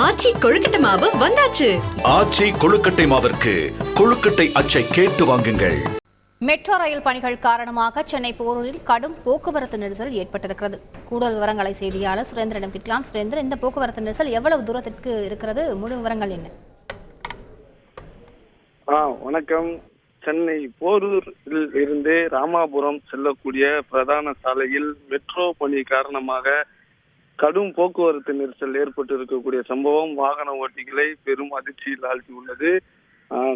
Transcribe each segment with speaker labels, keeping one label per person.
Speaker 1: ஆச்சி கொழுக்கட்டை மாவு வந்தாச்சு.
Speaker 2: ஆச்சி கொழுக்கட்டை மாவிற்கு கொழுக்கட்டை அச்சை கேட்டு வாங்குங்கள்.
Speaker 3: மெட்ரோ ரயில் பணிகள் காரணமாக சென்னை போரூரில் கடும் போக்குவரத்து நெரிசல் ஏற்பட்டிருக்கிறது. கூடுதல் விவரங்களை செய்தியாளர் சுரேந்திரனிடம் கேட்கலாம். சுரேந்திரன் இந்த போக்குவரத்து நெரிசல் எவ்வளவு தூரத்திற்கு இருக்கிறது? முழு விவரங்கள் என்ன?
Speaker 4: ஆ வணக்கம். சென்னை போரூரில் இருந்து ராமாபுரம் செல்லக்கூடிய பிரதான சாலையில் மெட்ரோ பணி காரணமாக கடும் போக்குவரத்து நெரிசல் ஏற்பட்டு இருக்கக்கூடிய சம்பவம் வாகன ஓட்டிகளை பெரும் அதிர்ச்சியில் ஆழ்த்தி உள்ளது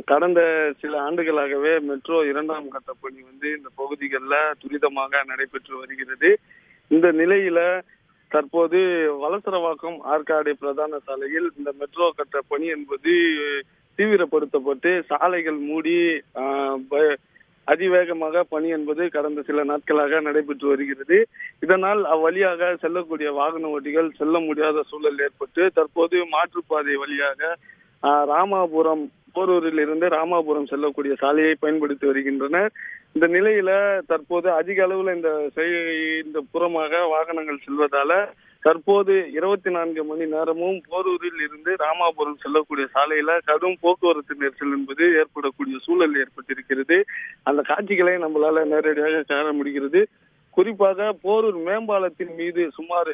Speaker 4: கடந்த சில ஆண்டுகளாகவே மெட்ரோ இரண்டாம் கட்ட பணி வந்து இந்த பகுதிகளில் துரிதமாக நடைபெற்று வருகிறது. இந்த நிலையில தற்போது வலசரவாக்கம் ஆற்காடு பிரதான சாலையில் இந்த மெட்ரோ கட்ட பணி என்பது தீவிரப்படுத்தப்பட்டு சாலைகள் மூடி ஆஹ், ப- அதிவேகமாக பணி என்பது கடந்த சில நாட்களாக நடைபெற்று வருகிறது. இதனால் அவ்வழியாக செல்லக்கூடிய வாகன ஓட்டிகள் செல்ல முடியாத சூழல் ஏற்பட்டு தற்போது மாற்றுப்பாதை வழியாக ராமாபுரம் போரூரில் இருந்து ராமாபுரம் செல்லக்கூடிய சாலையை பயன்படுத்தி வருகின்றனர். இந்த நிலையில தற்போது அதிக அளவுல இந்த இந்த புறமாக வாகனங்கள் செல்வதால தற்போது இருபத்தி நான்கு மணி நேரமும் போரூரில் இருந்து ராமாபுரம் செல்லக்கூடிய சாலையில கடும் போக்குவரத்து நெரிசல் என்பது ஏற்படக்கூடிய சூழல் ஏற்பட்டிருக்கிறது. அந்த காட்சிகளை நம்மளால நேரடியாக காண முடிகிறது. குறிப்பாக போரூர் மேம்பாலத்தின் மீது சுமார்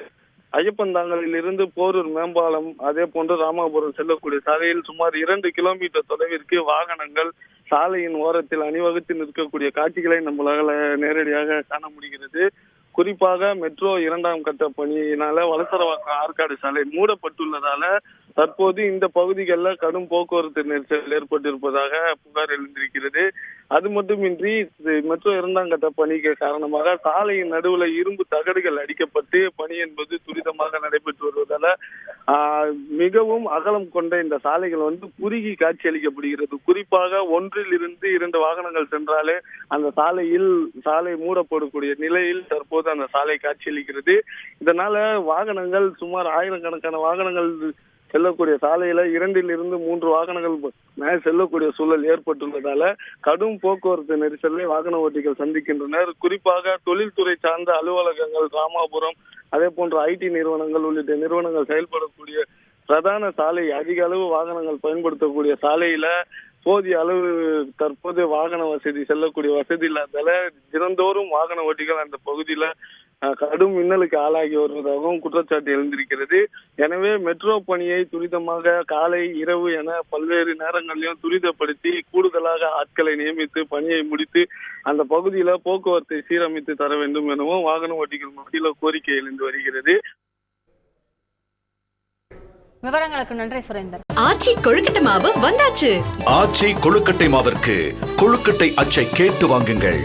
Speaker 4: ஐயப்பந்தாங்கலில் இருந்து போரூர் மேம்பாலம் அதே போன்று ராமாபுரம் செல்லக்கூடிய சாலையில் சுமார் இரண்டு கிலோமீட்டர் தொலைவிற்கு வாகனங்கள் சாலையின் ஓரத்தில் அணிவகுத்து நிற்கக்கூடிய காட்சிகளை நம்மளால நேரடியாக காண முடிகிறது. குறிப்பாக மெட்ரோ இரண்டாம் கட்ட பணியினால வலசரவாக்கம் ஆற்காடு சாலை மூடப்பட்டுள்ளதால தற்போது இந்த பகுதிகளில் கடும் போக்குவரத்து நெரிசல் ஏற்பட்டிருப்பதாக புகார் எழுந்திருக்கிறது. அது மட்டுமின்றி மெட்ரோ இரண்டாம் கட்ட பணிக்கு காரணமாக சாலையின் நடுவுல இரும்பு தகடுகள் அடிக்கப்பட்டு பணி என்பது துரிதமாக நடைபெற்று வருவதால மிகவும் அகலம் கொண்ட இந்த சாலைகள் வந்து குறுகி காட்சியளிக்கப்படுகிறது குறிப்பாக ஒன்றில் இருந்து இரண்டு வாகனங்கள் சென்றாலே அந்த சாலையில் சாலை மூடப்படக்கூடிய நிலையில் தற்போது அந்த சாலை காட்சியளிக்கிறது இதனால வாகனங்கள் சுமார் ஆயிரக்கணக்கான வாகனங்கள் செல்லக்கூடிய சாலையில இரண்டில் இருந்து மூன்று வாகனங்கள் மேல் செல்லக்கூடிய சூழல் ஏற்பட்டுள்ளதால கடும் போக்குவரத்து நெரிசலை வாகன ஓட்டிகள் சந்திக்கின்றனர். குறிப்பாக தொழில்துறை சார்ந்த அலுவலகங்கள் ராமாபுரம் அதே போன்ற ஐடி நிறுவனங்கள் உள்ளிட்ட நிறுவனங்கள் செயல்படக்கூடிய பிரதான சாலை அதிக அளவு வாகனங்கள் பயன்படுத்தக்கூடிய சாலையில போதிய அளவு தற்போது வாகன வசதி செல்லக்கூடிய வசதி இல்லாதால தினந்தோறும் வாகன ஓட்டிகள் அந்த பகுதியில கடும் மின்னலுக்கு ஆளாகி வருவதாகவும் குற்றச்சாட்டு எழுந்திருக்கிறது. எனவே மெட்ரோ பணியை துரிதமாக காலை இரவு என பல்வேறு நேரங்களிலும் துரிதப்படுத்தி கூடுதலாக ஆட்களை நியமித்து பணியை முடித்து அந்த பகுதியில போக்குவரத்தை சீரமைத்து தர வேண்டும் எனவும் வாகன ஓட்டிகள் மத்தியில கோரிக்கை எழுந்து வருகிறது.
Speaker 3: விவரங்களுக்கு நன்றி சுரேந்தர்.
Speaker 1: ஆச்சி கொழுக்கட்டை மாவு வந்தாச்சு.
Speaker 2: ஆச்சி கொழுக்கட்டை மாவிற்கு கொழுக்கட்டை அச்சை கேட்டு வாங்குங்கள்.